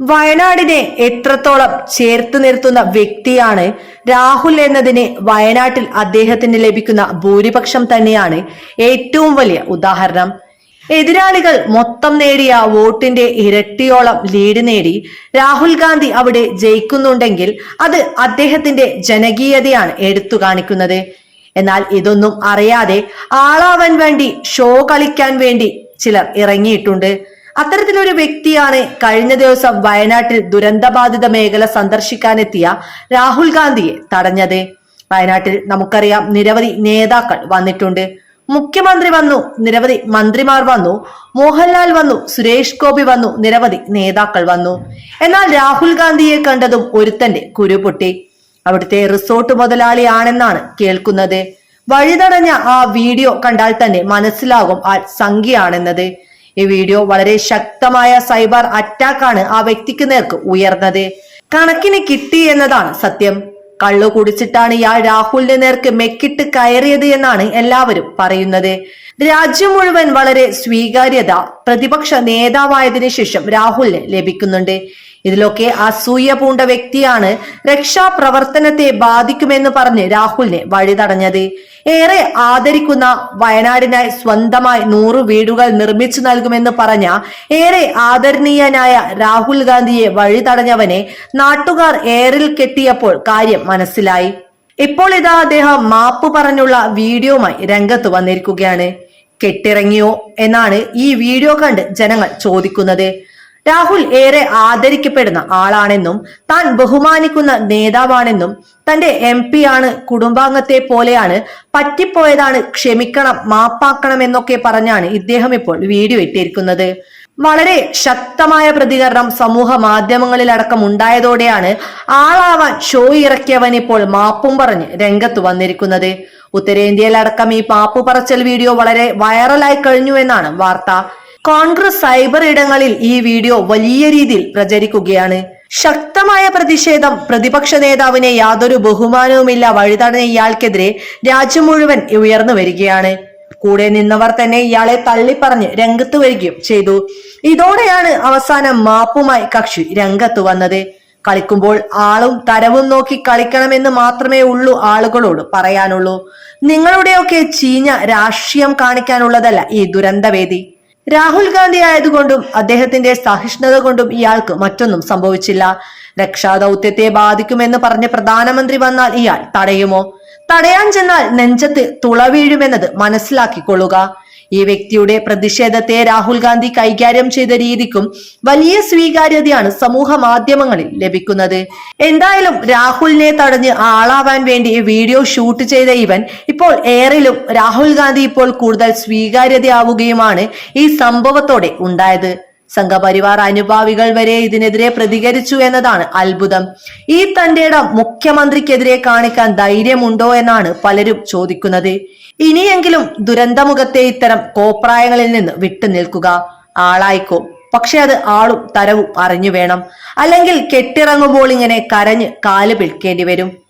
വയനാടിനെ എത്രത്തോളം ചേർത്തു നിർത്തുന്ന വ്യക്തിയാണ് രാഹുൽ എന്നതിന് വയനാട്ടിൽ അദ്ദേഹത്തിന് ലഭിക്കുന്ന ഭൂരിപക്ഷം തന്നെയാണ് ഏറ്റവും വലിയ ഉദാഹരണം. എതിരാളികൾ മൊത്തം നേടിയ വോട്ടിന്റെ ഇരട്ടിയോളം ലീഡ് നേടി. രാഹുൽ ഗാന്ധി അവിടെ ജയിക്കുന്നുണ്ടെങ്കിൽ അത് അദ്ദേഹത്തിന്റെ ജനകീയതയാണ് എടുത്തു കാണിക്കുന്നത്. എന്നാൽ ഇതൊന്നും അറിയാതെ ആളാവാൻ വേണ്ടി ഷോ കളിക്കാൻ വേണ്ടി ചിലർ ഇറങ്ങിയിട്ടുണ്ട്. അത്തരത്തിലൊരു വ്യക്തിയാണ് കഴിഞ്ഞ ദിവസം വയനാട്ടിൽ ദുരന്തബാധിത മേഖല സന്ദർശിക്കാനെത്തിയ രാഹുൽ ഗാന്ധിയെ തടഞ്ഞത്. വയനാട്ടിൽ നമുക്കറിയാം നിരവധി നേതാക്കൾ വന്നിട്ടുണ്ട്. മുഖ്യമന്ത്രി വന്നു നിരവധി മന്ത്രിമാർ വന്നു മോഹൻലാൽ വന്നു സുരേഷ് ഗോപി വന്നു നിരവധി നേതാക്കൾ വന്നു. എന്നാൽ രാഹുൽ ഗാന്ധിയെ കണ്ടതും ഒരുത്തന്റെ കുരുപൊട്ടി അവിടുത്തെ റിസോർട്ട് മുതലാളിയാണെന്നാണ് കേൾക്കുന്നത്. വഴിതടഞ്ഞ ആ വീഡിയോ കണ്ടാൽ തന്നെ മനസ്സിലാകും ആ സംഖ്യയാണെന്നത്. ഈ വീഡിയോ വളരെ ശക്തമായ സൈബർ അറ്റാക്കാണ് ആ വ്യക്തിക്ക് നേർക്ക് ഉയർന്നത്. കണക്കിന് കിട്ടി എന്നതാണ് സത്യം. കള്ളു കുടിച്ചിട്ടാണ് ഇയാൾ രാഹുലിന്റെ നേർക്ക് മെക്കിട്ട് കയറിയത് എന്നാണ് എല്ലാവരും പറയുന്നത്. രാജ്യം മുഴുവൻ വളരെ സ്വീകാര്യത പ്രതിപക്ഷ നേതാവായതിനു ശേഷം രാഹുലിന് ലഭിക്കുന്നുണ്ട്. ഇതിലൊക്കെ അസൂയ പൂണ്ട വ്യക്തിയാണ് രക്ഷാപ്രവർത്തനത്തെ ബാധിക്കുമെന്ന് പറഞ്ഞ് രാഹുലിനെ വഴി തടഞ്ഞത് ഏറെ ആദരിക്കുന്ന വയനാടിനായി സ്വന്തമായി നൂറ് വീടുകൾ നിർമ്മിച്ചു നൽകുമെന്ന് പറഞ്ഞ ഏറെ ആദരണീയനായ രാഹുൽ ഗാന്ധിയെ വഴി തടഞ്ഞവനെ നാട്ടുകാർ ഏറിൽ കെട്ടിയപ്പോൾ കാര്യം മനസ്സിലായി. ഇപ്പോൾ ഇതാ അദ്ദേഹം മാപ്പ് പറഞ്ഞുള്ള വീഡിയോമായി രംഗത്ത് വന്നിരിക്കുകയാണ്. കെട്ടിറങ്ങിയോ എന്നാണ് ഈ വീഡിയോ കണ്ട് ജനങ്ങൾ ചോദിക്കുന്നത്. രാഹുൽ ഏറെ ആദരിക്കപ്പെടുന്ന ആളാണെന്നും താൻ ബഹുമാനിക്കുന്ന നേതാവാണെന്നും തന്റെ എം പി ആണ് കുടുംബാംഗത്തെ പോലെയാണ് പറ്റിപ്പോയതാണ് ക്ഷമിക്കണം മാപ്പാക്കണം എന്നൊക്കെ പറഞ്ഞാണ് ഇദ്ദേഹം ഇപ്പോൾ വീഡിയോ ഇട്ടിരിക്കുന്നത്. വളരെ ശക്തമായ പ്രതികരണം സമൂഹ മാധ്യമങ്ങളിലടക്കം ഉണ്ടായതോടെയാണ് ആളാവാൻ ഷോ ഇറക്കിയവൻ ഇപ്പോൾ മാപ്പും പറഞ്ഞ് രംഗത്ത് വന്നിരിക്കുന്നത്. ഉത്തരേന്ത്യയിലടക്കം ഈ മാപ്പു പറച്ചൽ വീഡിയോ വളരെ വൈറലായി കഴിഞ്ഞു എന്നാണ് വാർത്ത. കോൺഗ്രസ് സൈബർ ഇടങ്ങളിൽ ഈ വീഡിയോ വലിയ രീതിയിൽ പ്രചരിക്കുകയാണ്. ശക്തമായ പ്രതിഷേധം പ്രതിപക്ഷ നേതാവിനെ യാതൊരു ബഹുമാനവുമില്ല വഴിതടഞ്ഞ ഇയാൾക്കെതിരെ രാജ്യം മുഴുവൻ ഉയർന്നു വരികയാണ്. കൂടെ നിന്നവർ തന്നെ ഇയാളെ തള്ളിപ്പറഞ്ഞ് രംഗത്ത് വരികയും ചെയ്തു. ഇതോടെയാണ് അവസാനം മാപ്പുമായി കക്ഷി രംഗത്ത് വന്നത്. കളിക്കുമ്പോൾ ആളും തരവും നോക്കി കളിക്കണമെന്ന് മാത്രമേ ഉള്ളൂ ആളുകളോട് പറയാനുള്ളൂ. നിങ്ങളുടെയൊക്കെ ചീഞ്ഞ രാഷ്ട്രീയം കാണിക്കാനുള്ളതല്ല ഈ ദുരന്തവേദി. രാഹുൽ ഗാന്ധി ആയതുകൊണ്ടും അദ്ദേഹത്തിന്റെ സഹിഷ്ണുത കൊണ്ടും ഇയാൾക്ക് മറ്റൊന്നും സംഭവിച്ചില്ല. രക്ഷാദൌത്യത്തെ ബാധിക്കുമെന്ന് പറഞ്ഞ് പ്രധാനമന്ത്രി വന്നാൽ ഇയാൾ തടയുമോ? തടയാൻ ചെന്നാൽ നെഞ്ചത്ത് തുള വീഴുമെന്നത് മനസ്സിലാക്കിക്കൊള്ളുക. ഈ വ്യക്തിയുടെ പ്രതിഷേധത്തെ രാഹുൽ ഗാന്ധി കൈകാര്യം ചെയ്ത രീതിക്കും വലിയ സ്വീകാര്യതയാണ് സമൂഹ മാധ്യമങ്ങളിൽ ലഭിക്കുന്നത്. എന്തായാലും രാഹുലിനെ തടഞ്ഞ് ആളാവാൻ വേണ്ടി വീഡിയോ ഷൂട്ട് ചെയ്ത ഇവൻ ഇപ്പോൾ ഏറിലും രാഹുൽ ഗാന്ധി ഇപ്പോൾ കൂടുതൽ സ്വീകാര്യതയാവുകയുമാണ് ഈ സംഭവത്തോടെ ഉണ്ടായത്. സംഘപരിവാർ അനുഭാവികൾ വരെ ഇതിനെതിരെ പ്രതികരിച്ചു എന്നതാണ് അത്ഭുതം. ഈ തന്റെ ഇടം മുഖ്യമന്ത്രിക്കെതിരെ കാണിക്കാൻ ധൈര്യമുണ്ടോ എന്നാണ് പലരും ചോദിക്കുന്നത്. ഇനിയെങ്കിലും ദുരന്തമുഖത്തെ ഇത്തരം കോപ്രായങ്ങളിൽ നിന്ന് വിട്ടുനിൽക്കുക. ആളായിക്കോ. പക്ഷെ അത് ആളും തരവും അറിഞ്ഞു വേണം. അല്ലെങ്കിൽ കെട്ടിറങ്ങുമ്പോൾ ഇങ്ങനെ കരഞ്ഞ് കാൽ പിൽക്കേണ്ടി വരും.